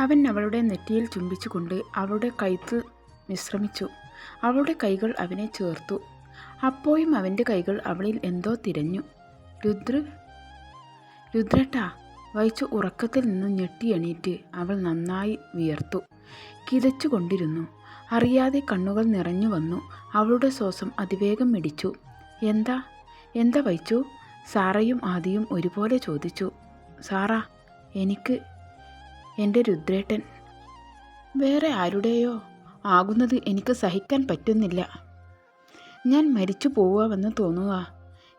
അവൻ അവളുടെ നെറ്റിയിൽ ചുംബിച്ചുകൊണ്ട് അവളുടെ കഴുത്തിൽ വിശ്രമിച്ചു. അവളുടെ കൈകൾ അവനെ ചേർത്തു. അപ്പോഴും അവന്റെ കൈകൾ അവളിൽ എന്തോ തിരഞ്ഞു. രുദ്ര രുദ്രട്ടാ വഹിച്ചു ഉറക്കത്തിൽ നിന്ന് ഞെട്ടി എണീറ്റ് അവൾ നന്നായി വിയർത്തു. കിതച്ചുകൊണ്ടിരുന്നു. അറിയാതെ കണ്ണുകൾ നിറഞ്ഞു വന്നു. അവളുടെ ശ്വാസം അതിവേഗം മിടിച്ചു. എന്താ? എന്താ വഹിച്ചു? സാറയും ആദിയും ഒരുപോലെ ചോദിച്ചു. സാറാ എനിക്ക് എന്റെ രുദ്രേട്ടൻ. വേറെ ആരുടെയോ ആകുന്നത് എനിക്ക് സഹിക്കാൻ പറ്റുന്നില്ല. ഞാൻ മരിച്ചു പോവാമെന്ന് തോന്നുക.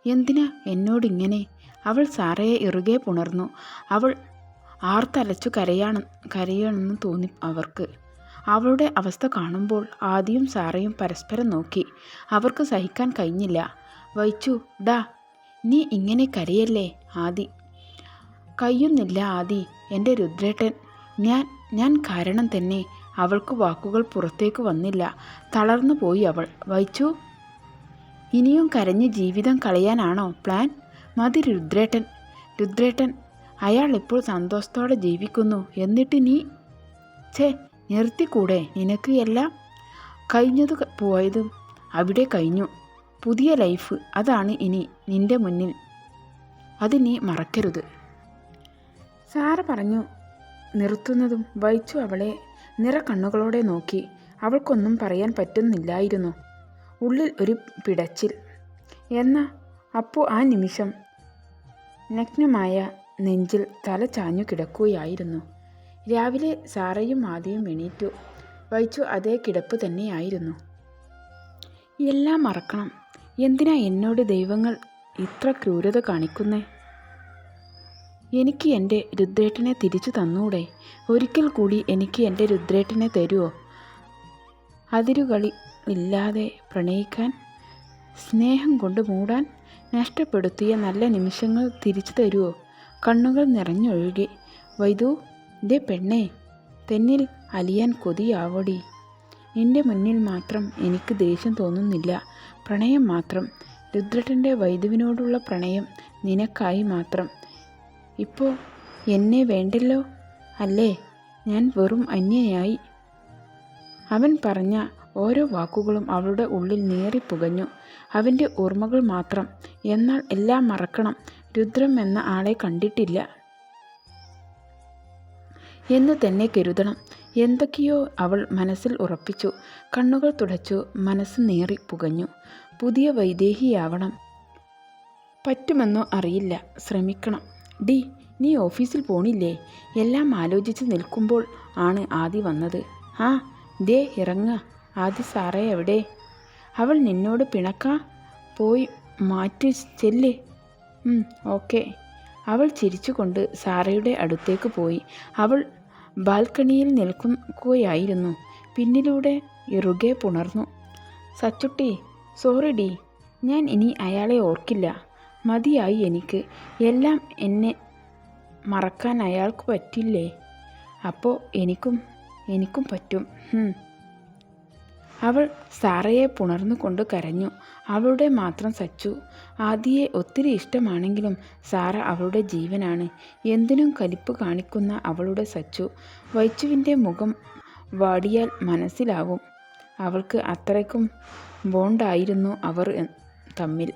എന്തിനാ എന്നോടിങ്ങനെ അവൾ സാറയെ ഇറുകെ പുണർന്നു. അവൾ ആർത്തലച്ചു കരയാണ് കരയണമെന്ന് തോന്നി അവർക്ക്. അവളുടെ അവസ്ഥ കാണുമ്പോൾ ആദിയും സാറയും പരസ്പരം നോക്കി. അവർക്ക് സഹിക്കാൻ കഴിഞ്ഞില്ല. വൈച്ചു ഡാ നീ ഇങ്ങനെ കരയല്ലേ ആദി? കഴിയുന്നില്ല ആദി എന്റെ രുദ്രേട്ടൻ. ഞാൻ ഞാൻ കാരണം തന്നെ അവൾക്ക് വാക്കുകൾ പുറത്തേക്ക് വന്നില്ല. തളർന്നു പോയി അവൾ. വൈച്ചു ഇനിയും കരഞ്ഞ് ജീവിതം കളയാനാണോ പ്ലാൻ? മതി രുദ്രേട്ടൻ രുദ്രേട്ടൻ അയാൾ ഇപ്പോൾ സന്തോഷത്തോടെ ജീവിക്കുന്നു. എന്നിട്ട് നീ ഛേ നിർത്തിക്കൂടെ നിനക്ക് എല്ലാം? കഴിഞ്ഞത് പോയതും അവിടെ കഴിഞ്ഞു. പുതിയ ലൈഫ് അതാണ് ഇനി നിന്റെ മുന്നിൽ. അത് നീ മറക്കരുത്. സാറ് പറഞ്ഞു നിർത്തുന്നതും വൈച്ചു അവളെ നിറ കണ്ണുകളോടെ നോക്കി. അവൾക്കൊന്നും പറയാൻ പറ്റുന്നില്ലായിരുന്നു. ഉള്ളിൽ ഒരു പിടച്ചിൽ. എന്ന അപ്പോൾ ആ നിമിഷം നഗ്നമായ നെഞ്ചിൽ തല ചാഞ്ഞു കിടക്കുകയായിരുന്നു. രാവിലെ സാറയും ആദിയും എണീറ്റു. വൈച്ചു അതേ കിടപ്പ് തന്നെയായിരുന്നു. എല്ലാം മറക്കണം. എന്തിനാ എന്നോട് ദൈവങ്ങൾ ഇത്ര ക്രൂരത കാണിക്കുന്നേ? എനിക്ക് എന്റെ രുദ്രേട്ടനെ തിരിച്ചു തന്നൂടെ? ഒരിക്കൽ കൂടി എനിക്ക് എന്റെ രുദ്രേട്ടനെ തരുമോ അതിരുകളി ഇല്ലാതെ പ്രണയിക്കാൻ സ്നേഹം കൊണ്ട് മൂടാൻ നഷ്ടപ്പെടുത്തിയ നല്ല നിമിഷങ്ങൾ തിരിച്ചു തരുമോ കണ്ണുകൾ നിറഞ്ഞൊഴുകി വൈദു ദേ പെണ്ണേ തെന്നിൽ അലിയാൻ കൊതിയാവടി. നിന്റെ മുന്നിൽ മാത്രം എനിക്ക് ദേഷ്യം തോന്നുന്നില്ല. പ്രണയം മാത്രം. രുദ്രട്ടന്റെ വൈദുവിനോടുള്ള പ്രണയം നിനക്കായി മാത്രം. ഇപ്പോൾ എന്നെ വേണ്ടല്ലോ? അല്ലേ? ഞാൻ വെറും അന്യയായി. അവൻ പറഞ്ഞ ഓരോ വാക്കുകളും അവളുടെ ഉള്ളിൽ നീറിപ്പുകഞ്ഞു അവന്റെ ഓർമ്മകൾ മാത്രം. എന്നാൽ എല്ലാം മറക്കണം. രുദ്രം എന്ന ആളെ കണ്ടിട്ടില്ല. എന്ന് തന്നെ കരുതണം. എന്തൊക്കെയോ അവൾ മനസ്സിൽ ഉറപ്പിച്ചു. കണ്ണുകൾ തുടച്ചു. മനസ്സ് നേറി പുകഞ്ഞു. പുതിയ വൈദേഹിയാവണം. പറ്റുമെന്നോ അറിയില്ല. ശ്രമിക്കണം. ഡി നീ ഓഫീസിൽ പോണില്ലേ? എല്ലാം ആലോചിച്ച് നിൽക്കുമ്പോൾ ആണ് ആദി വന്നത്. ആ ദേ ഇറങ്ങ. ആദി സാറേ എവിടെ? അവൾ നിന്നോട് പിണക്ക? പോയി മാറ്റി ചെല്ല്. ഓക്കെ. അവൾ ചിരിച്ചുകൊണ്ട് സാറയുടെ അടുത്തേക്ക് പോയി. അവൾ ബാൽക്കണിയിൽ നിൽക്കുകയായിരുന്നു. പിന്നിലൂടെ ഇറുകെ പുണർന്നു. സച്ചുട്ടി സോറി ഡി. ഞാൻ ഇനി അയാളെ ഓർക്കില്ല. മതിയായി എനിക്ക്. എല്ലാം എന്നെ മറക്കാൻ അയാൾക്ക് പറ്റില്ലേ? അപ്പോൾ എനിക്കും എനിക്കും പറ്റും. അവൾ സാറയെ പുണർന്നുകൊണ്ട് കരഞ്ഞു. അവളുടെ മാത്രം സച്ചു. ആദിയെ ഒത്തിരി ഇഷ്ടമാണെങ്കിലും സാറ അവളുടെ ജീവനാണ്. എന്തിനും കലിപ്പ് കാണിക്കുന്ന അവളുടെ സച്ചു. വൈച്ചുവിന്റെ മുഖം വാടിയാൽ മനസ്സിലാവും. അവൾക്ക് അത്രയ്ക്കും ബോണ്ടായിരുന്നു അവർ തമ്മിൽ.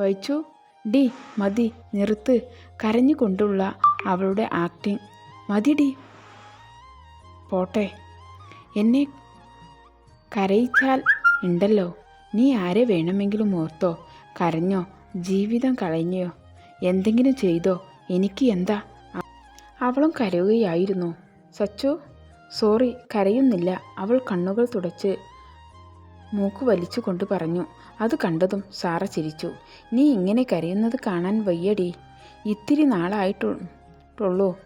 വൈച്ചു ഡി മതി നിർത്ത്. കരഞ്ഞുകൊണ്ടുള്ള അവളുടെ ആക്ടിങ്. മതി ഡി. പോട്ടെ. എന്നെ കരയിച്ചാൽ ഉണ്ടല്ലോ. നീ ആരെ വേണമെങ്കിലും ഓർത്തോ. കരഞ്ഞോ ജീവിതം കളഞ്ഞോ. എന്തെങ്കിലും ചെയ്തോ. എനിക്ക് എന്താ? അവളും കരയുകയായിരുന്നു. സച്ചു സോറി കരയുന്നില്ല. അവൾ കണ്ണുകൾ തുടച്ച് മൂക്ക് വലിച്ചുകൊണ്ട് പറഞ്ഞു. അത് കണ്ടതും സാറ ചിരിച്ചു. നീ ഇങ്ങനെ കരയുന്നത് കാണാൻ വയ്യടി. ഇത്തിരി നാളായിട്ടുള്ളൂ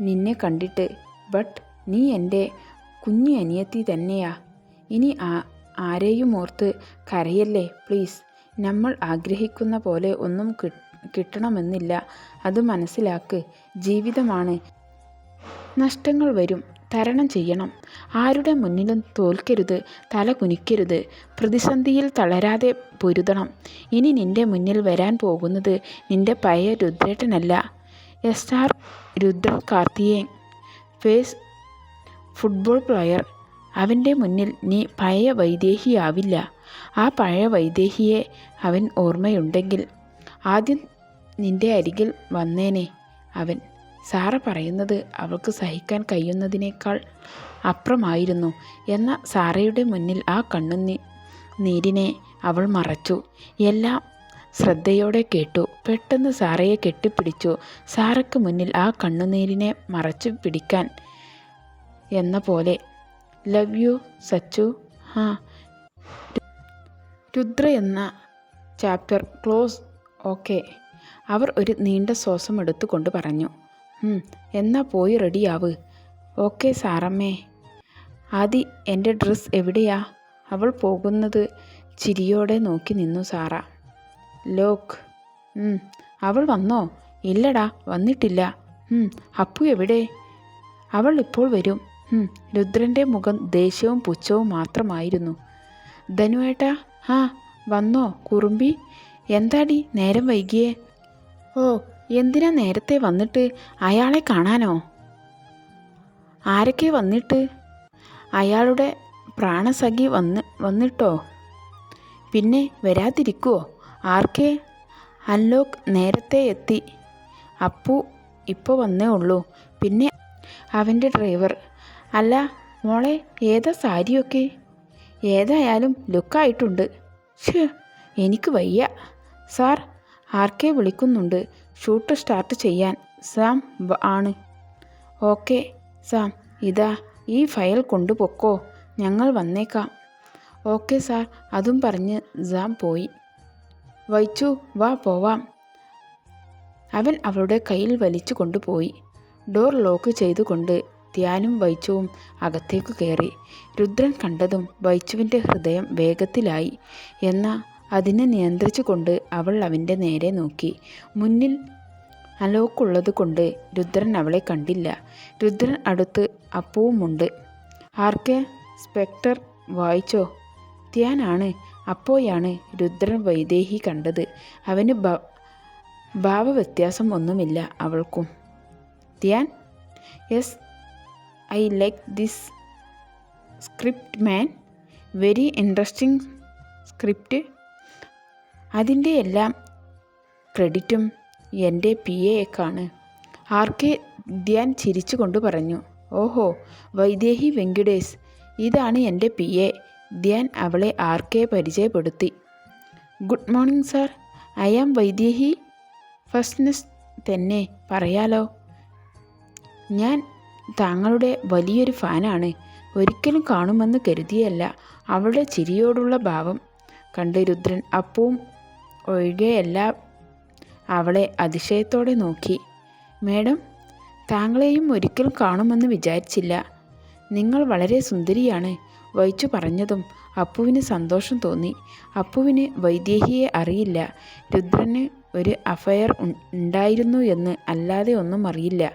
നിന്നെ കണ്ടിട്ട്. ബട്ട് നീ എന്റെ കുഞ്ഞു അനിയത്തി തന്നെയാ. ഇനി ആ ആരെയും ഓർത്ത് കരയല്ലേ പ്ലീസ്. നമ്മൾ ആഗ്രഹിക്കുന്ന പോലെ ഒന്നും കിട്ട് കിട്ടണമെന്നില്ല. അത് മനസ്സിലാക്ക്. ജീവിതമാണ്. നഷ്ടങ്ങൾ വരും. തരണം ചെയ്യണം. ആരുടെ മുന്നിലും തോൽക്കരുത് തല കുനിക്കരുത്. പ്രതിസന്ധിയിൽ തളരാതെ പൊരുതണം. ഇനി നിന്റെ മുന്നിൽ വരാൻ പോകുന്നത് നിന്റെ പഴയ രുദ്രേട്ടനല്ല. എസ് ആർ രുദ്രൻ കാർത്തിയേയൻ ഫേസ് ഫുട്ബോൾ പ്ലെയർ. അവന്റെ മുന്നിൽ നീ പഴയ വൈദേഹിയാവില്ല. ആ പഴയ വൈദേഹിയെ അവൻ ഓർമ്മയുണ്ടെങ്കിൽ ആദ്യം നിന്റെ അരികിൽ വന്നേനെ അവൻ. സാറ പറയുന്നത് അവൾക്ക് സഹിക്കാൻ കഴിയുന്നതിനേക്കാൾ അപ്പുറമായിരുന്നു എന്ന സാറയുടെ മുന്നിൽ ആ കണ്ണുനീ നീരിനെ അവൾ മറച്ചു. എല്ലാം ശ്രദ്ധയോടെ കേട്ടു. പെട്ടെന്ന് സാറയെ കെട്ടിപ്പിടിച്ചു. സാറയ്ക്ക് മുന്നിൽ ആ കണ്ണുനീരിനെ മറച്ചു പിടിക്കാൻ എന്ന പോലെ ലവ് യു സച്ചു. ഹാ രുദ്ര എന്ന ചാപ്റ്റർ ക്ലോസ്. ഓക്കെ. അവർ ഒരു നീണ്ട ശ്വാസം എടുത്തുകൊണ്ട് പറഞ്ഞു. എന്നാ പോയി റെഡിയാവ്. ഓക്കെ സാറമ്മേ. ആദി എന്റെ ഡ്രസ്സ് എവിടെയാ? അവൾ പോകുന്നത് ചിരിയോടെ നോക്കി നിന്നു സാറ. ലോക്ക്. അവൾ വന്നോ? ഇല്ലടാ വന്നിട്ടില്ല. അപ്പു എവിടെ? അവൾ ഇപ്പോൾ വരും. രുദ്രന്റെ മുഖം ദേഷ്യവും പുച്ഛവും മാത്രമായിരുന്നു. ധനുവേട്ടാ ആ വന്നോ കുറുമ്പി? എന്താടി നേരം വൈകിയേ? ഓ എന്തിനാ നേരത്തെ വന്നിട്ട് അയാളെ കാണാനോ? ആരൊക്കെ വന്നിട്ട്? അയാളുടെ പ്രാണസഖി വന്ന് വന്നിട്ടോ? പിന്നെ വരാതിരിക്കുവോ? ആർക്കെ? അൻലോക്ക് നേരത്തെ എത്തി. അപ്പു ഇപ്പോൾ വന്നേ ഉള്ളൂ. പിന്നെ അവന്റെ ഡ്രൈവർ. അല്ല മോളെ ഏതാ സാരിയൊക്കെ? ഏതായാലും ലുക്കായിട്ടുണ്ട്. എനിക്ക് വയ്യ. സാർ ആർക്കെ വിളിക്കുന്നുണ്ട്? ഷൂട്ട് സ്റ്റാർട്ട് ചെയ്യാൻ സാം ആണ്. ഓക്കെ സാം ഇതാ ഈ ഫയൽ കൊണ്ടുപൊക്കോ. ഞങ്ങൾ വന്നേക്കാം. ഓക്കെ സാർ അതും പറഞ്ഞ് സാം പോയി. വൈച്ചു വാ പോവാം. അവൻ അവളുടെ കയ്യിൽ വലിച്ചു കൊണ്ടുപോയി. ഡോർ ലോക്ക് ചെയ്തുകൊണ്ട് ധ്യാനും വൈച്ചുവും അകത്തേക്ക് കയറി. രുദ്രൻ കണ്ടതും വൈച്ചുവിന്റെ ഹൃദയം വേഗത്തിലായി. എന്നാൽ അതിനെ നിയന്ത്രിച്ചുകൊണ്ട് അവൾ അവന്റെ നേരെ നോക്കി. മുന്നിൽ അലോക്കുള്ളത് കൊണ്ട് രുദ്രൻ അവളെ കണ്ടില്ല. രുദ്രൻ അടുത്ത് അപ്പവുമുണ്ട്. ആർക്കെ? സ്പെക്ടർ വായിച്ചോ? ത്യാനാണ്. അപ്പോയാണ് രുദ്രൻ വൈദേഹി കണ്ടത്. അവന് ഭാവവ്യത്യാസം ഒന്നുമില്ല അവൾക്കും. ത്യാൻ? Yes I like this script man. Very interesting script. അതിന്റെ എല്ലാം ക്രെഡിറ്റും എന്റെ പി എക്കാണ് ആർ കെ ധ്യാൻ ചിരിച്ചുകൊണ്ട് പറഞ്ഞു ഓഹോ വൈദേഹി വെങ്കിടേഷ് ഇതാണ് എന്റെ പി എ. ധ്യാൻ അവളെ ആർ കെ പരിചയപ്പെടുത്തി. Good morning sir. I am Vaidehi ഫസ്റ്റ്നെസ് തന്നെ പറയാലോ? ഞാൻ താങ്കളുടെ വലിയൊരു ഫാനാണ്. ഒരിക്കലും കാണുമെന്ന് കരുതിയല്ല. അവളുടെ ചിരിയോടുള്ള ഭാവം. കണ്ട് രുദ്രൻ അപ്പവും ഒഴികെയെല്ലാം അവളെ അതിശയത്തോടെ നോക്കി. മേഡം താങ്കളെയും ഒരിക്കലും കാണുമെന്ന് വിചാരിച്ചില്ല. നിങ്ങൾ വളരെ സുന്ദരിയാണ് വൈച്ചു പറഞ്ഞതും അപ്പുവിന് സന്തോഷം തോന്നി. അപ്പുവിന് വൈദേഹിയെ അറിയില്ല. രുദ്രന് ഒരു അഫയർ ഉണ്ടായിരുന്നു എന്ന് അല്ലാതെ ഒന്നും അറിയില്ല.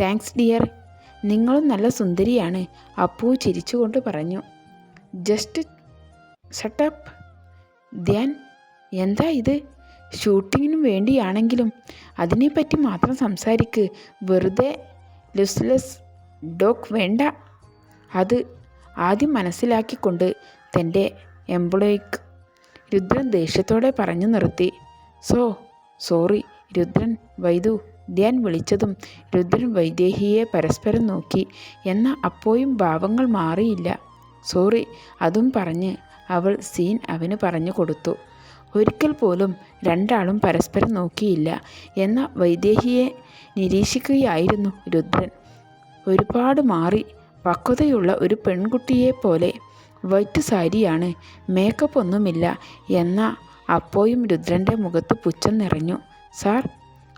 താങ്ക്സ് ഡിയർ നിങ്ങളും നല്ല സുന്ദരിയാണ് അപ്പു ചിരിച്ചുകൊണ്ട് പറഞ്ഞു. ജസ്റ്റ് ഷട്ടപ്പ് ധ്യാൻ എന്താ ഇത്? ഷൂട്ടിങ്ങിനും വേണ്ടിയാണെങ്കിലും അതിനെപ്പറ്റി മാത്രം സംസാരിക്ക്. വെറുതെ ലുസ്ലെസ് ഡോക്ക് വേണ്ട. അത് ആദ്യം മനസ്സിലാക്കിക്കൊണ്ട് തന്റെ എംപ്ലോയിക്ക് രുദ്രൻ ദേഷ്യത്തോടെ പറഞ്ഞു നിർത്തി. സോ സോറി രുദ്രൻ വൈദു ധ്യാൻ വിളിച്ചതും രുദ്രൻ വൈദേഹിയെ പരസ്പരം നോക്കി. എന്ന അപ്പോയും ഭാവങ്ങൾ മാറിയില്ല. സോറി അതും പറഞ്ഞ് അവൾ സീൻ അവന് പറഞ്ഞു കൊടുത്തു. ഒരിക്കൽ പോലും രണ്ടാളും പരസ്പരം നോക്കിയില്ല എന്ന വൈദേഹിയെ നിരീക്ഷിക്കുകയായിരുന്നു രുദ്രൻ. ഒരുപാട് മാറി പക്വതയുള്ള ഒരു പെൺകുട്ടിയെ പോലെ വൈറ്റ് സാരിയാണ് മേക്കപ്പ് ഒന്നുമില്ല എന്ന അപ്പോയും രുദ്രന്റെ മുഖത്ത് പുച്ഛം നിറഞ്ഞു. സാർ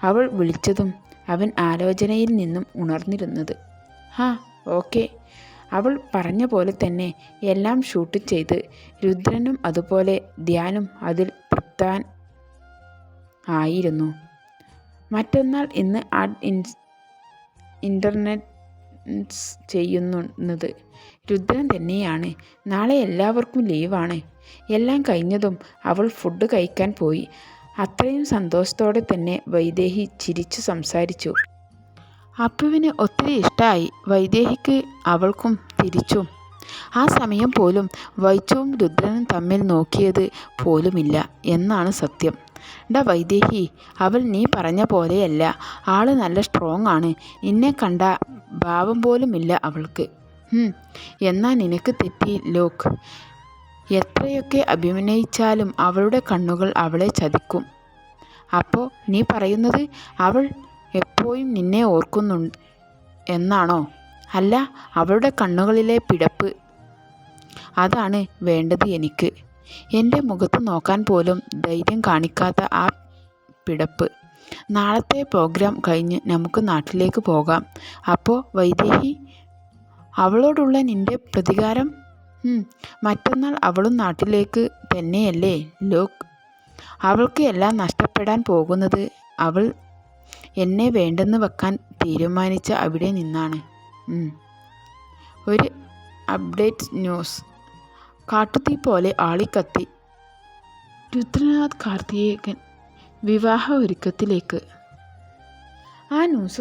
അവൾ വിളിച്ചതും അവൻ ആലോചനയിൽ നിന്നും ഉണർന്നിരുന്നത്. ഹാ ഓക്കെ അവൾ പറഞ്ഞ പോലെ തന്നെ എല്ലാം ഷൂട്ട് ചെയ്ത് രുദ്രനും അതുപോലെ ധ്യാനും അതിൽ തൃപ്താൻ ആയിരുന്നു. മറ്റന്നാൾ ഇന്ന് ആഡ് ഇൻ ഇന്റർനെറ്റ് ചെയ്യുന്നത് രുദ്രൻ തന്നെയാണ്. നാളെ എല്ലാവർക്കും ലീവാണ്. എല്ലാം കഴിഞ്ഞതും അവൾ ഫുഡ് കഴിക്കാൻ പോയി. അത്രയും സന്തോഷത്തോടെ തന്നെ വൈദേഹി ചിരിച്ചു സംസാരിച്ചു. അപ്പുവിന് ഒത്തിരി ഇഷ്ടമായി വൈദേഹിക്ക് അവൾക്കും തിരിച്ചും. ആ സമയം പോലും വൈച്ചവും രുദ്രനും തമ്മിൽ നോക്കിയത് പോലുമില്ല എന്നാണ് സത്യം. ഡാ വൈദേഹി അവൾ നീ പറഞ്ഞ പോലെയല്ല. ആൾ നല്ല സ്ട്രോങ് ആണ്. നിന്നെ കണ്ട ഭാവം പോലുമില്ല അവൾക്ക്. എന്നാ നിനക്ക് തെറ്റി ലോക്ക് എത്രയൊക്കെ അഭിനയിച്ചാലും അവളുടെ കണ്ണുകൾ അവളെ ചതിക്കും. അപ്പോൾ നീ പറയുന്നത് അവൾ എപ്പോഴും നിന്നെ ഓർക്കുന്നു എന്നാണോ? അല്ല അവളുടെ കണ്ണുകളിലെ പിടപ്പ്. അതാണ് വേണ്ടത് എനിക്ക്. എന്റെ മുഖത്ത് നോക്കാൻ പോലും ധൈര്യം കാണിക്കാത്ത ആ പിടപ്പ്. നാളത്തെ പ്രോഗ്രാം കഴിഞ്ഞ് നമുക്ക് നാട്ടിലേക്ക് പോകാം. അപ്പോൾ വൈദേഹി അവളോടുള്ള നിന്റെ പ്രതികാരം? മറ്റന്നാൾ അവളും നാട്ടിലേക്ക് തന്നെയല്ലേ ലോക്? അവൾക്ക് എല്ലാം നഷ്ടപ്പെടാൻ പോകുന്നത് അവൾ എന്നെ വേണ്ടെന്ന് വെക്കാൻ തീരുമാനിച്ച അവിടെ നിന്നാണ്. ഒരു അപ്ഡേറ്റ് ന്യൂസ്. കാട്ടുതീ പോലെ ആളിക്കത്തി. രുദ്രനാഥ് കാർത്തികേയൻ വിവാഹ ഒരുക്കത്തിലേക്ക്. ആ ന്യൂസ്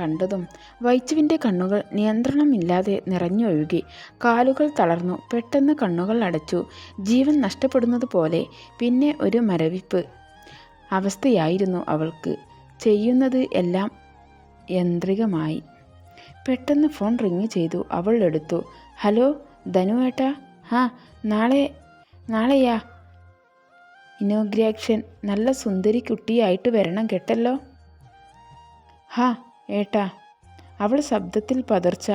കണ്ടതും വൈച്ചുവിന്റെ കണ്ണുകൾ നിയന്ത്രണമില്ലാതെ നിറഞ്ഞൊഴുകി കാലുകൾ തളർന്നു. പെട്ടെന്ന് കണ്ണുകൾ അടച്ചു. ജീവൻ നഷ്ടപ്പെടുന്നത് പോലെ പിന്നെ ഒരു മരവിപ്പ് അവസ്ഥയായിരുന്നു അവൾക്ക്. ചെയ്യുന്നത് എല്ലാം യന്ത്രികമായി. പെട്ടെന്ന് ഫോൺ റിങ് ചെയ്തു. അവൾ എടുത്തു. ഹലോ ധനു ഏട്ടാ? ഹാ നാളെ നാളെയാ? ഇനോഗ്രാക്ഷൻ നല്ല സുന്ദരി കുട്ടിയായിട്ട് വരണം കേട്ടല്ലോ? ഹാ ഏട്ടാ. അവൾ ശബ്ദത്തിൽ പതർച്ച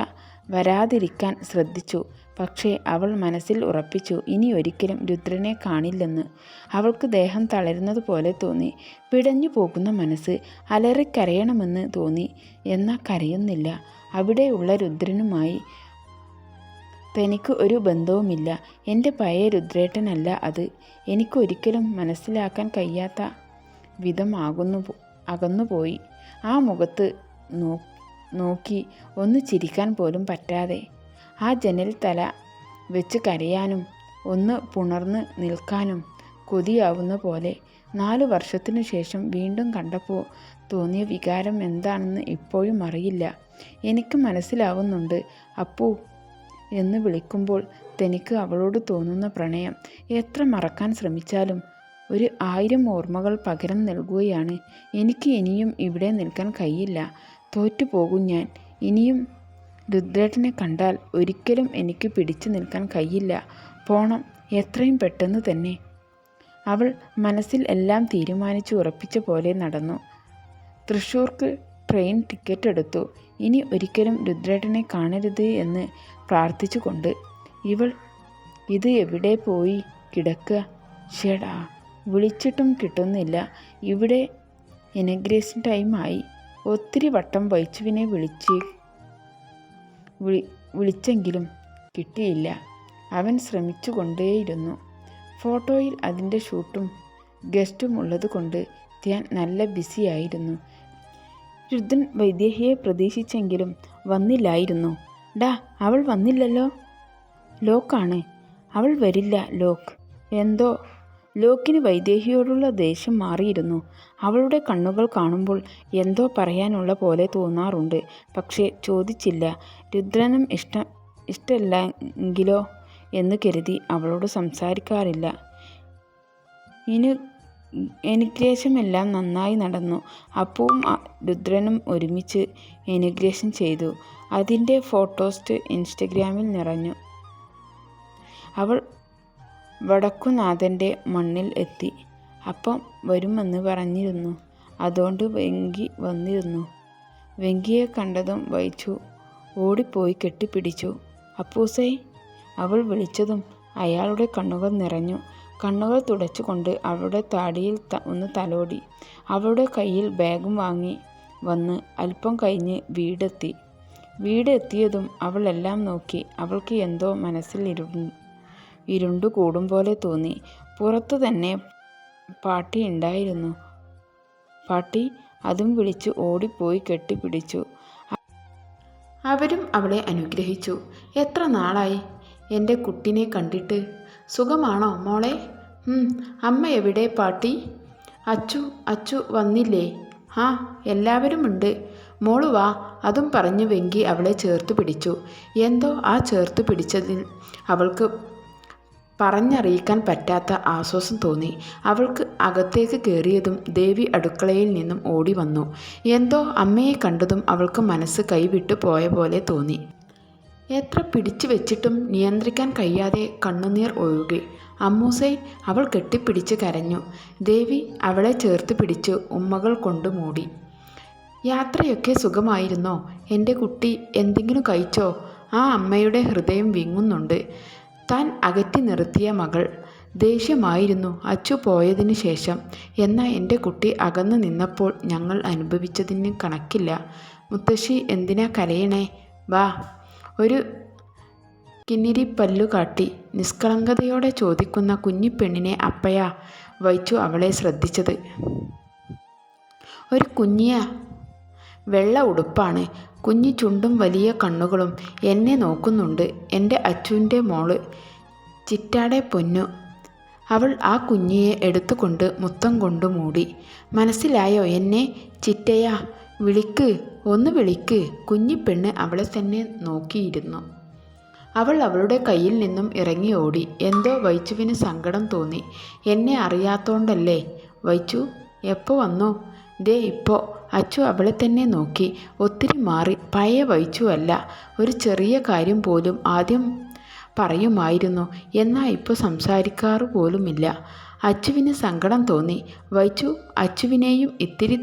വരാതിരിക്കാൻ ശ്രദ്ധിച്ചു. പക്ഷേ അവൾ മനസ്സിൽ ഉറപ്പിച്ചു ഇനി ഒരിക്കലും രുദ്രനെ കാണില്ലെന്ന്. അവൾക്ക് ദേഹം തളരുന്നത് പോലെ തോന്നി. പിടഞ്ഞു പോകുന്ന മനസ്സ് അലറിക്കരയണമെന്ന് തോന്നി. എന്നാൽ കരയുന്നില്ല. അവിടെയുള്ള രുദ്രനുമായി തനിക്ക് ഒരു ബന്ധവുമില്ല. എന്റെ പഴയ രുദ്രേട്ടനല്ല അത്. എനിക്കൊരിക്കലും മനസ്സിലാക്കാൻ കഴിയാത്ത വിധമാകുന്നു അകന്നുപോയി. ആ മുഖത്ത് നോക്കി ഒന്ന് ചിരിക്കാൻ പോലും പറ്റാതെ ആ ജനൽ തല വെച്ച് കരയാനും ഒന്ന് പുണർന്ന് നിൽക്കാനും കൊതിയാവുന്ന പോലെ നാലു വർഷത്തിനു ശേഷം വീണ്ടും കണ്ടപ്പോൾ തോന്നിയ വികാരം എന്താണെന്ന് ഇപ്പോഴും അറിയില്ല. എനിക്ക് മനസ്സിലാവുന്നുണ്ട് അപ്പൂ എന്ന് വിളിക്കുമ്പോൾ തനിക്ക് അവളോട് തോന്നുന്ന പ്രണയം എത്ര മറക്കാൻ ശ്രമിച്ചാലും ഒരു ആയിരം ഓർമ്മകൾ പകരം നൽകുകയാണ്. എനിക്ക് ഇനിയും ഇവിടെ നിൽക്കാൻ കഴിയില്ല. തോറ്റുപോകും ഞാൻ. ഇനിയും രുദ്രേട്ടനെ കണ്ടാൽ ഒരിക്കലും എനിക്ക് പിടിച്ചു നിൽക്കാൻ കഴിയില്ല പോണം എത്രയും പെട്ടെന്ന് തന്നെ. അവൾ മനസ്സിൽ എല്ലാം തീരുമാനിച്ചു ഉറപ്പിച്ച പോലെ നടന്നു. തൃശ്ശൂർക്ക് ട്രെയിൻ ടിക്കറ്റ് എടുത്തു. ഇനി ഒരിക്കലും രുദ്രേട്ടനെ കാണരുത് എന്ന് പ്രാർത്ഥിച്ചുകൊണ്ട് ഇവൾ ഇത് എവിടെ പോയി കിടക്കുക ഷേടാ വിളിച്ചിട്ടും കിട്ടുന്നില്ല. ഇവിടെ ഇനഗ്രേഷൻ ടൈമായി ഒത്തിരി വട്ടം വൈച്ചുവിനെ വിളിച്ച് വിളി വിളിച്ചെങ്കിലും കിട്ടിയില്ല. അവൻ ശ്രമിച്ചു കൊണ്ടേയിരുന്നു ഫോട്ടോയിൽ അതിന്റെ ഷൂട്ടും ഗസ്റ്റും ഉള്ളത് കൊണ്ട് ധ്യാൻ നല്ല ബിസിയായിരുന്നു. രുദ്രൻ വൈദേഹിയെ പ്രതീക്ഷിച്ചെങ്കിലും വന്നില്ലായിരുന്നു. ഡാ അവൾ വന്നില്ലല്ലോ? ലോക്കാണ്. അവൾ വരില്ല ലോക്ക്. എന്തോ ലോക്കിന് വൈദേഹിയോടുള്ള ദേഷ്യം മാറിയിരുന്നു. അവളുടെ കണ്ണുകൾ കാണുമ്പോൾ എന്തോ പറയാനുള്ള പോലെ തോന്നാറുണ്ട്. പക്ഷേ ചോദിച്ചില്ല. രുദ്രനും ഇഷ്ടം ഇഷ്ടമല്ലെങ്കിലോ എന്ന് കരുതി അവളോട് സംസാരിക്കാറില്ല. ഇനി എനിഗ്രേഷമെല്ലാം നന്നായി നടന്നു. അപ്പവും രുദ്രനും ഒരുമിച്ച് എനിഗ്രേഷൻ ചെയ്തു. അതിന്റെ ഫോട്ടോസ്റ്റ് ഇൻസ്റ്റഗ്രാമിൽ നിറഞ്ഞു. അവൾ വടക്കുനാഥന്റെ മണ്ണിൽ എത്തി. അപ്പം വരുമെന്ന് പറഞ്ഞിരുന്നു. അതുകൊണ്ട് വെങ്കി വന്നിരുന്നു. വെങ്കിയെ കണ്ടതും വഹിച്ചു. ഓടിപ്പോയി കെട്ടിപ്പിടിച്ചു. അപ്പൂസേ അവൾ വിളിച്ചതും അയാളുടെ കണ്ണുകൾ നിറഞ്ഞു. കണ്ണുകൾ തുടച്ചുകൊണ്ട് അവളുടെ താടിയിൽ ഒന്ന് തലോടി. അവളുടെ കയ്യിൽ ബാഗും വാങ്ങി വന്ന് അല്പം കഴിഞ്ഞ് വീടെത്തി. വീടെത്തിയതും അവൾ എല്ലാം നോക്കി. അവൾക്ക് എന്തോ മനസ്സിൽ ഇരുണ്ടു കൂടും പോലെ തോന്നി. പുറത്തു തന്നെ പാട്ടി ഉണ്ടായിരുന്നു. പാട്ടി അതും വിളിച്ച് ഓടിപ്പോയി കെട്ടിപ്പിടിച്ചു. അവരും അവളെ അനുഗ്രഹിച്ചു. എത്ര നാളായി? എന്റെ കുട്ടിനെ കണ്ടിട്ട്. സുഖമാണോ മോളെ? അമ്മ എവിടെ പാട്ടി? അച്ചു അച്ചു വന്നില്ലേ? ആ എല്ലാവരുമുണ്ട് മോൾ വാ. അതും പറഞ്ഞു വെങ്കി അവളെ ചേർത്ത് പിടിച്ചു. എന്തോ ആ ചേർത്ത് പിടിച്ചതിൽ അവൾക്ക് പറഞ്ഞറിയിക്കാൻ പറ്റാത്ത ആശ്വാസം തോന്നി. അവൾക്ക് അകത്തേക്ക് കയറിയതും ദേവി അടുക്കളയിൽ നിന്നും ഓടി വന്നു. എന്തോ അമ്മയെ കണ്ടതും അവൾക്ക് മനസ്സ് കൈവിട്ടു പോയ പോലെ തോന്നി. എത്ര പിടിച്ചു വെച്ചിട്ടും നിയന്ത്രിക്കാൻ കഴിയാതെ കണ്ണുനീർ ഒഴുകി. അമ്മൂസൈ അവൾ കെട്ടിപ്പിടിച്ച് കരഞ്ഞു. ദേവി അവളെ ചേർത്ത് പിടിച്ച് ഉമ്മകൾ കൊണ്ടു മൂടി. യാത്രയൊക്കെ സുഖമായിരുന്നോ? എന്റെ കുട്ടി എന്തെങ്കിലും കഴിച്ചോ? ആ അമ്മയുടെ ഹൃദയം വിങ്ങുന്നുണ്ട്. താൻ അകറ്റി നിർത്തിയ മകൾ. ദേഷ്യമായിരുന്നു. അച്ചു പോയതിനു ശേഷം. എന്നാൽ എന്റെ കുട്ടി അകന്നു നിന്നപ്പോൾ ഞങ്ങൾ അനുഭവിച്ചതിന് കണക്കില്ല. മുത്തശ്ശി എന്തിനാ കരയണേ? വാ. ഒരു കിന്നിരി പല്ലു കാട്ടി. നിഷ്കളങ്കതയോടെ ചോദിക്കുന്ന കുഞ്ഞിപ്പെണ്ണിനെ അപ്പയാ. വഹിച്ചു അവളെ ശ്രദ്ധിച്ചത്. ഒരു കുഞ്ഞിയ. വെള്ള ഉടുപ്പാണ്. കുഞ്ഞി ചുണ്ടും വലിയ കണ്ണുകളും എന്നെ നോക്കുന്നുണ്ട്. എന്റെ അച്ചുവിന്റെ മോൾ ചിറ്റാടെ പൊന്നു. അവൾ ആ കുഞ്ഞിയെ എടുത്തുകൊണ്ട് മുത്തം കൊണ്ട് മൂടി. മനസ്സിലായോ എന്നെ? ചിറ്റയാ വിളിക്ക് ഒന്ന് വിളിക്ക്. കുഞ്ഞിപ്പെണ്ണ് അവളെ തന്നെ നോക്കിയിരുന്നു. അവൾ അവളുടെ കയ്യിൽ നിന്നും ഇറങ്ങി ഓടി. എന്തോ വൈച്ചുവിന് സങ്കടം തോന്നി. എന്നെ അറിയാത്തോണ്ടല്ലേ? വൈച്ചു എപ്പോൾ വന്നു? ദേ ഇപ്പോൾ അച്ചു അവളെ തന്നെ നോക്കി. ഒത്തിരി മാറി. പഴയ വഹിച്ചുവല്ല ഒരു ചെറിയ കാര്യം പോലും ആദ്യം പറയുമായിരുന്നു. എന്നാൽ ഇപ്പോൾ സംസാരിക്കാറ് പോലുമില്ല. അച്ചുവിന് സങ്കടം തോന്നി. വൈച്ചു അച്ചുവിനെയും ഇത്തിരി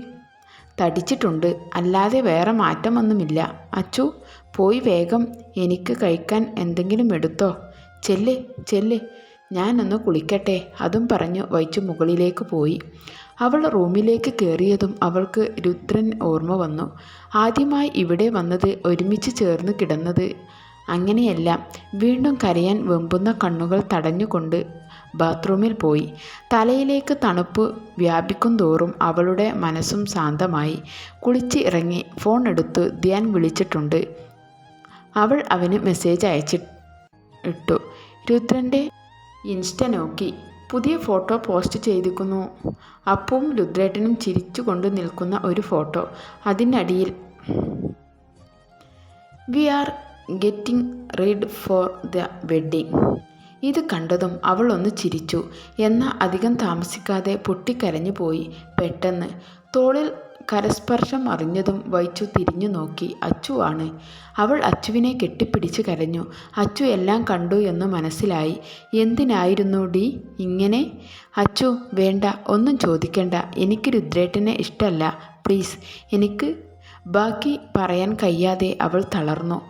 തടിച്ചിട്ടുണ്ട്. അല്ലാതെ വേറെ മാറ്റമൊന്നുമില്ല. അച്ചു പോയി വേഗം എനിക്ക് കഴിക്കാൻ എന്തെങ്കിലും എടുത്തോ? ചെല്ല് ചെല്ല്. ഞാനൊന്ന് കുളിക്കട്ടെ. അതും പറഞ്ഞു വൈച്ചു മുകളിലേക്ക് പോയി. അവൾ റൂമിലേക്ക് കയറിയതും അവൾക്ക് രുദ്രൻ ഓർമ്മ വന്നു. ആദ്യമായി ഇവിടെ വന്നത് ഒരുമിച്ച് ചേർന്ന് കിടന്നത് അങ്ങനെയല്ല. വീണ്ടും കരയാൻ വെമ്പുന്ന കണ്ണുകൾ തടഞ്ഞുകൊണ്ട് ബാത്റൂമിൽ പോയി. തലയിലേക്ക് തണുപ്പ് വ്യാപിക്കും തോറും അവളുടെ മനസ്സും ശാന്തമായി. കുളിച്ച് ഇറങ്ങി ഫോൺ എടുത്ത് ധ്യാൻ വിളിച്ചിട്ടുണ്ട്. അവൾ അവന് മെസ്സേജ് അയച്ചിട്ട് ഇട്ടു. രുദ്രന്റെ ഇൻസ്റ്റ നോക്കി. പുതിയ ഫോട്ടോ പോസ്റ്റ് ചെയ്തിരിക്കുന്നു. അപ്പവും രുദ്രേട്ടനും ചിരിച്ചുകൊണ്ട് നിൽക്കുന്ന ഒരു photo. അതിനടിയിൽ we are getting ready for the wedding ഇത് കണ്ടതും അവൾ ഒന്ന് ചിരിച്ചു. എന്നാൽ അധികം താമസിക്കാതെ പൊട്ടിക്കരഞ്ഞു പോയി പെട്ടെന്ന്. തോളിൽ കരസ്പർശം അറിഞ്ഞതും വൈച്ചു തിരിഞ്ഞു നോക്കി അച്ചു ആണ്. അവൾ അച്ചുവിനെ കെട്ടിപ്പിടിച്ച് കരഞ്ഞു. അച്ചു എല്ലാം കണ്ടു എന്ന് മനസ്സിലായി. എന്തിനായിരുന്നു ഡി ഇങ്ങനെ? അച്ചു വേണ്ട ഒന്നും ചോദിക്കണ്ട. എനിക്ക് രുദ്രേട്ടനെ ഇഷ്ടമല്ല പ്ലീസ് എനിക്ക് ബാക്കി പറയാൻ കഴിയാതെ അവൾ തളർന്നു.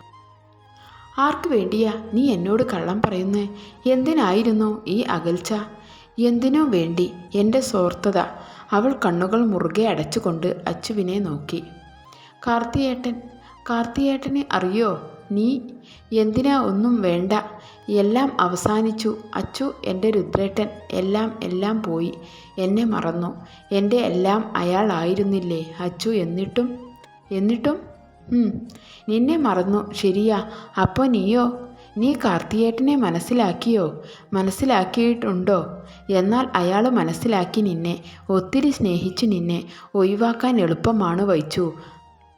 ആർക്കു വേണ്ടിയാ? നീ എന്നോട് കള്ളം പറയുന്നേ? എന്തിനായിരുന്നു ഈ അകൽച്ച? എന്തിനോ വേണ്ടി? എന്റെ സ്വാർത്ഥത. അവൾ കണ്ണുകൾ മുറുകെ അടച്ചുകൊണ്ട് അച്ചുവിനെ നോക്കി. കാർത്തിയേട്ടൻ കാർത്തിയേട്ടനെ അറിയോ? നീ? എന്തിനാ ഒന്നും വേണ്ട. എല്ലാം അവസാനിച്ചു. അച്ചു എന്റെ രുദ്രേട്ടൻ എല്ലാം എല്ലാം പോയി. എന്നെ മറന്നു. എന്റെ എല്ലാം അയാളായിരുന്നില്ലേ അച്ചു എന്നിട്ടും? എന്നിട്ടും? നിന്നെ മറന്നു. ശരിയാ. അപ്പോൾ നീയോ? നീ കാർത്തിയേട്ടനെ മനസ്സിലാക്കിയോ? മനസ്സിലാക്കിയിട്ടുണ്ടോ? എന്നാൽ അയാൾ മനസ്സിലാക്കി നിന്നെ ഒത്തിരി സ്നേഹിച്ചു നിന്നെ ഒഴിവാക്കാൻ എളുപ്പമാണ് വഹിച്ചു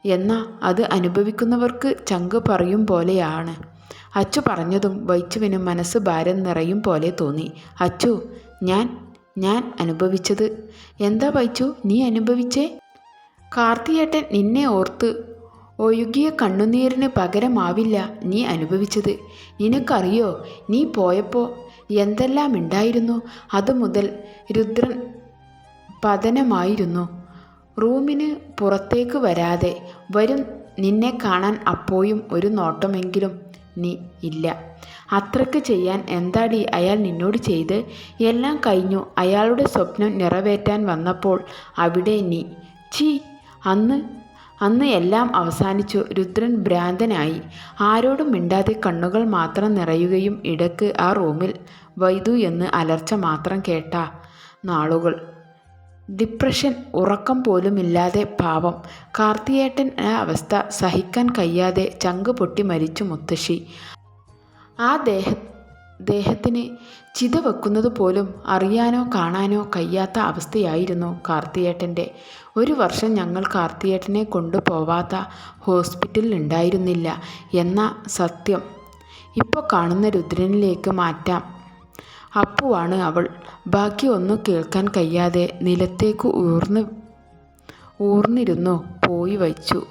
എന്നാൽ അത് അനുഭവിക്കുന്നവർക്ക് ചങ്ക് പറയും പോലെയാണ്. അച്ചു പറഞ്ഞതും വൈച്ചുവിന് മനസ്സ് ഭാരം നിറയും പോലെ തോന്നി. അച്ചു ഞാൻ ഞാൻ അനുഭവിച്ചത്. എന്താ വൈച്ചു നീ അനുഭവിച്ചേ? കാർത്തിയേട്ടൻ നിന്നെ ഓർത്ത് ഒഴുകിയ കണ്ണുനീരിന് പകരമാവില്ല നീ അനുഭവിച്ചത്. നിനക്കറിയോ നീ പോയപ്പോൾ എന്തെല്ലാം ഉണ്ടായിരുന്നു? അതുമുതൽ രുദ്രൻ പതനമായിരുന്നു. റൂമിന് പുറത്തേക്ക് വരാതെ വരും നിന്നെ കാണാൻ അപ്പോഴും ഒരു നോട്ടമെങ്കിലും നീ ഇല്ല. അത്രയ്ക്ക് ചെയ്യാൻ എന്താടി അയാൾ നിന്നോട് ചെയ്ത്? എല്ലാം കഴിഞ്ഞു അയാളുടെ സ്വപ്നം നിറവേറ്റാൻ വന്നപ്പോൾ അവിടെ നീ. ചീ അന്ന് അന്ന് എല്ലാം അവസാനിച്ചു രുദ്രൻ ഭ്രാന്തനായി. ആരോടും മിണ്ടാതെ കണ്ണുകൾ മാത്രം നിറയുകയും ഇടയ്ക്ക് ആ റൂമിൽ വൈദു എന്ന് അലർച്ച മാത്രം കേട്ട നാളുകൾ. ഡിപ്രഷൻ ഉറക്കം പോലുമില്ലാതെ പാവം. കാർത്തിയേട്ടൻ ആ അവസ്ഥ സഹിക്കാൻ കഴിയാതെ ചങ്ക് പൊട്ടി മരിച്ചു മുത്തശ്ശി. ആ ദേഹ ദേഹത്തിന് ചിത വെക്കുന്നത് പോലും അറിയാനോ കാണാനോ കഴിയാത്ത അവസ്ഥയായിരുന്നു കാർത്തിയേട്ടന്റെ. ഒരു വർഷം ഞങ്ങൾ കാർത്തിയേട്ടനെ കൊണ്ടുപോവാത്ത ഹോസ്പിറ്റലിൽ ഉണ്ടായിരുന്നില്ല എന്ന സത്യം ഇപ്പോൾ കാണുന്ന രുദ്രനിലേക്ക് മാറ്റാം. അപ്പുവാണ് അവൾ. ബാക്കി ഒന്നും കേൾക്കാൻ കഴിയാതെ നിലത്തേക്ക് ഊർന്ന് ഊർന്നിരുന്നു പോയി വച്ചു.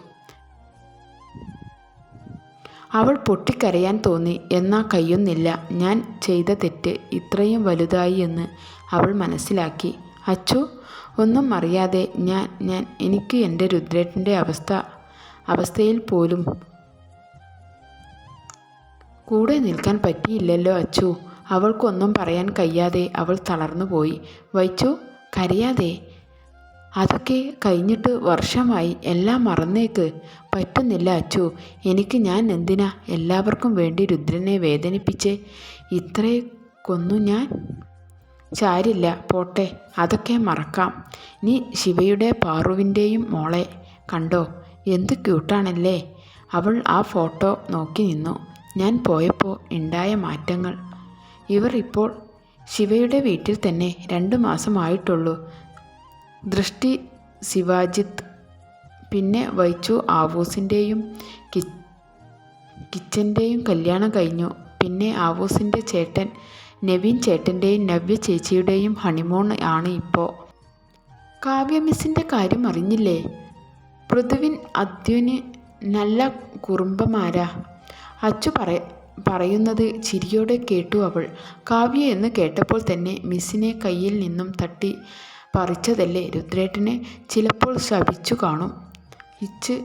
അവൾ പൊട്ടിക്കരയാൻ തോന്നി. എന്നാ കയ്യൊന്നില്ല. ഞാൻ ചെയ്ത തെറ്റ് ഇത്രയും വലുതായി എന്ന് അവൾ മനസ്സിലാക്കി. അച്ചു ഒന്നും അറിയാതെ ഞാൻ ഞാൻ എനിക്ക് എന്റെ രുദ്രേട്ടന്റെ അവസ്ഥ അവസ്ഥയിൽ പോലും കൂടെ നിൽക്കാൻ പറ്റിയില്ലല്ലോ അച്ചു. അവൾക്കൊന്നും പറയാൻ കഴിയാതെ അവൾ തളർന്നു പോയി വൈച്ചു കരയാതെ? അതൊക്കെ കഴിഞ്ഞിട്ട് വർഷമായി എല്ലാം മറന്നേക്ക്. പറ്റുന്നില്ല അച്ചു. എനിക്ക് ഞാൻ എന്തിനാ എല്ലാവർക്കും വേണ്ടി രുദ്രനെ വേദനിപ്പിച്ച്? ഇത്രേ കൊന്നു ഞാൻ? ചാരില്ല. പോട്ടെ അതൊക്കെ മറക്കാം. നീ ശിവയുടെ പാറുവിന്റെയും മോളെ കണ്ടോ? എന്ത് ക്യൂട്ടാണല്ലേ? അവൾ ആ ഫോട്ടോ നോക്കി നിന്നു. ഞാൻ പോയപ്പോൾ ഉണ്ടായ മാറ്റങ്ങൾ. ഇവർ ഇപ്പോൾ ശിവയുടെ വീട്ടിൽ തന്നെ രണ്ട് മാസമായിട്ടുള്ളൂ. ദൃഷ്ടി ശിവാജിത്ത്. പിന്നെ വൈച്ചു ആവൂസിന്റെയും കി കിച്ചന്റെയും കല്യാണം കഴിഞ്ഞു. പിന്നെ ആവൂസിന്റെ ചേട്ടൻ നവീൻ ചേട്ടന്റെയും നവ്യ ചേച്ചിയുടെയും ഹണിമൂൺ ആണ് ഇപ്പോൾ കാവ്യ മിസ്സിന്റെ കാര്യം അറിഞ്ഞില്ലേ? പൃഥുവിൻ അദ്യുന് നല്ല കുറുമ്പമാരാ അച്ചു പറ പറയുന്നത് ചിരിയോടെ കേട്ടു അവൾ. കാവ്യ എന്ന് കേട്ടപ്പോൾ തന്നെ മിസ്സിനെ കയ്യിൽ നിന്നും തട്ടി പറിച്ചതല്ലേ രുദ്രേട്ടനെ? ചിലപ്പോൾ ശപിച്ചു കാണും. ഇച്ച്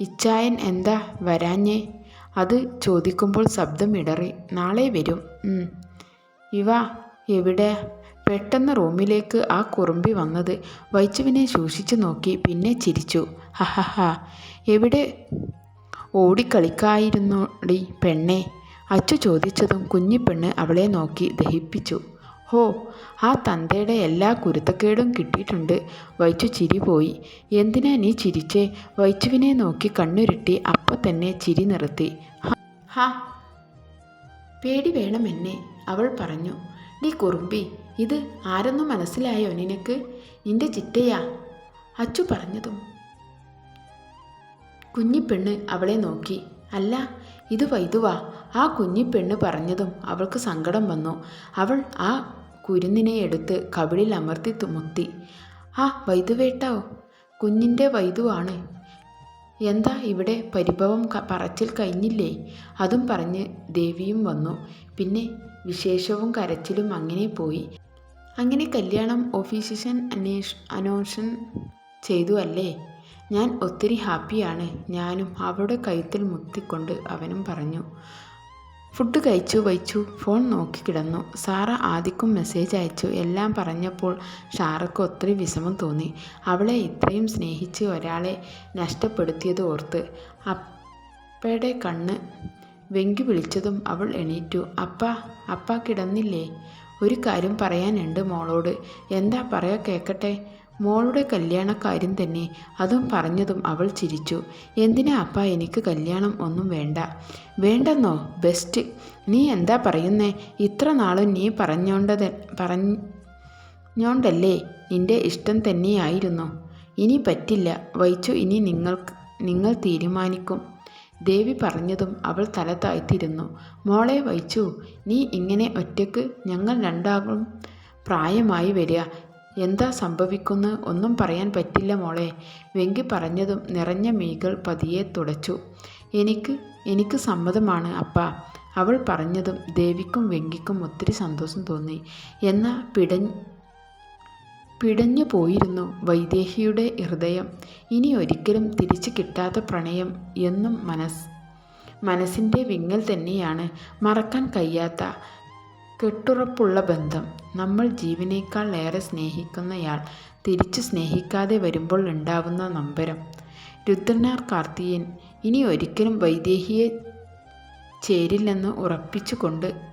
ഇച്ചായൻ എന്താ വരാഞ്ഞേ? അത് ചോദിക്കുമ്പോൾ ശബ്ദം ഇടറി. നാളെ വരും. ഇവ എവിടെ പെട്ടെന്ന് റൂമിലേക്ക് ആ കുറുമ്പി വന്നത്. വൈച്ചുവിനെ സൂക്ഷിച്ചു നോക്കി പിന്നെ ചിരിച്ചു. ഹഹഹ എവിടെ? ഓടിക്കളിക്കായിരുന്നോടി പെണ്ണെ. അച്ചു ചോദിച്ചതും കുഞ്ഞിപ്പെണ്ണ് അവളെ നോക്കി ദഹിപ്പിച്ചു. ഹോ ആ തന്തയുടെ എല്ലാ കുരുത്തക്കേടും കിട്ടിയിട്ടുണ്ട്. വൈച്ചു ചിരി പോയി. എന്തിനാ നീ ചിരിച്ചേ? വൈച്ചുവിനെ നോക്കി കണ്ണുരുട്ടി അപ്പം തന്നെ ചിരി നിർത്തി. ഹാ പേടി വേണം എന്നെ അവൾ പറഞ്ഞു. നീ കുറുമ്പി ഇത് ആരെന്നും മനസ്സിലായോ നിനക്ക്? നിന്റെ ചിറ്റയാ? അച്ചു പറഞ്ഞതും. കുഞ്ഞിപ്പെണ്ണ് അവളെ നോക്കി. അല്ല ഇത് വൈതുവാ ആ കുഞ്ഞിപ്പെണ്ണ് പറഞ്ഞതും അവൾക്ക് സങ്കടം വന്നു. അവൾ ആ കുരുന്നിനെ എടുത്ത് കവിളിൽ അമർത്തി തുമുത്തി ആ വൈതുവേട്ടോ കുഞ്ഞിന്റെ വൈതുവാണ് എന്താ ഇവിടെ പരിഭവം പറച്ചിൽ കഴിഞ്ഞില്ലേ? അതും പറഞ്ഞ് ദേവിയും വന്നു. പിന്നെ വിശേഷവും കരച്ചിലും അങ്ങനെ പോയി. അങ്ങനെ കല്യാണം ഓഫീസിഷൻ അന്വേഷ അനോഷൻ ചെയ്തു അല്ലേ? ഞാൻ ഒത്തിരി ഹാപ്പിയാണ്. ഞാനും അവളുടെ കഴുത്തിൽ മുത്തിക്കൊണ്ട് അവനും പറഞ്ഞു. ഫുഡ് കഴിച്ചു വയ്ച്ചു ഫോൺ നോക്കി കിടന്നു. സാറ ആദിക്കും മെസ്സേജ് അയച്ചു. എല്ലാം പറഞ്ഞപ്പോൾ ഷാറക്ക് ഒത്തിരി വിഷമം തോന്നി. അവളെ ഇത്രയും സ്നേഹിച്ച് ഒരാളെ നഷ്ടപ്പെടുത്തിയത് ഓർത്ത് അപ്പയുടെ കണ്ണ് വെങ്കി വിളിച്ചതും അവൾ എണീറ്റു. അപ്പ അപ്പ കിടന്നില്ലേ? ഒരു കാര്യം പറയാനുണ്ട് മോളോട്. എന്താ? പറയാ കേൾക്കട്ടെ മോളുടെ കല്യാണക്കാര്യം തന്നെ അതും പറഞ്ഞതും അവൾ ചിരിച്ചു. എന്തിനാ അപ്പ എനിക്ക് കല്യാണം ഒന്നും വേണ്ട? വേണ്ടെന്നോ? ബെസ്റ്റ്. നീ എന്താ പറയുന്നേ? ഇത്ര നാളും നീ പറഞ്ഞോണ്ടത് പറഞ്ഞോണ്ടല്ലേ നിന്റെ ഇഷ്ടം തന്നെയായിരുന്നു. ഇനി പറ്റില്ല. വൈച്ചു ഇനി നിങ്ങൾക്ക് നിങ്ങൾ തീരുമാനിക്കും. ദേവി പറഞ്ഞതും അവൾ തല താഴ്ത്തിരുന്നു മോളെ വൈച്ചു നീ ഇങ്ങനെ ഒറ്റയ്ക്ക് ഞങ്ങൾ രണ്ടാകും പ്രായമായി വരിക. എന്താ സംഭവിക്കുന്ന? ഒന്നും പറയാൻ പറ്റില്ല മോളെ. വെങ്കി പറഞ്ഞതും നിറഞ്ഞ മീകൾ പതിയെ തുടച്ചു. എനിക്ക് എനിക്ക് സമ്മതമാണ് അപ്പ. അവൾ പറഞ്ഞതും ദേവിക്കും വെങ്കിക്കും ഒത്തിരി സന്തോഷം തോന്നി. എന്നാൽ പിട പിടഞ്ഞു പോയിരുന്നു വൈദേഹിയുടെ ഹൃദയം. ഇനി ഒരിക്കലും തിരിച്ചു കിട്ടാത്ത പ്രണയം എന്നും മനസ് മനസ്സിന്റെ വിങ്ങൽ തന്നെയാണ്. മറക്കാൻ കഴിയാത്ത കെട്ടുറപ്പുള്ള ബന്ധം. നമ്മൾ ജീവനേക്കാൾ ഏറെ സ്നേഹിക്കുന്നയാൾ തിരിച്ചു സ്നേഹിക്കാതെ വരുമ്പോൾ ഉണ്ടാവുന്ന നമ്പരം. രുദ്രനാർ കാർത്തിയൻ ഇനി ഒരിക്കലും വൈദേഹിയെ ചേരില്ലെന്ന് ഉറപ്പിച്ചുകൊണ്ട്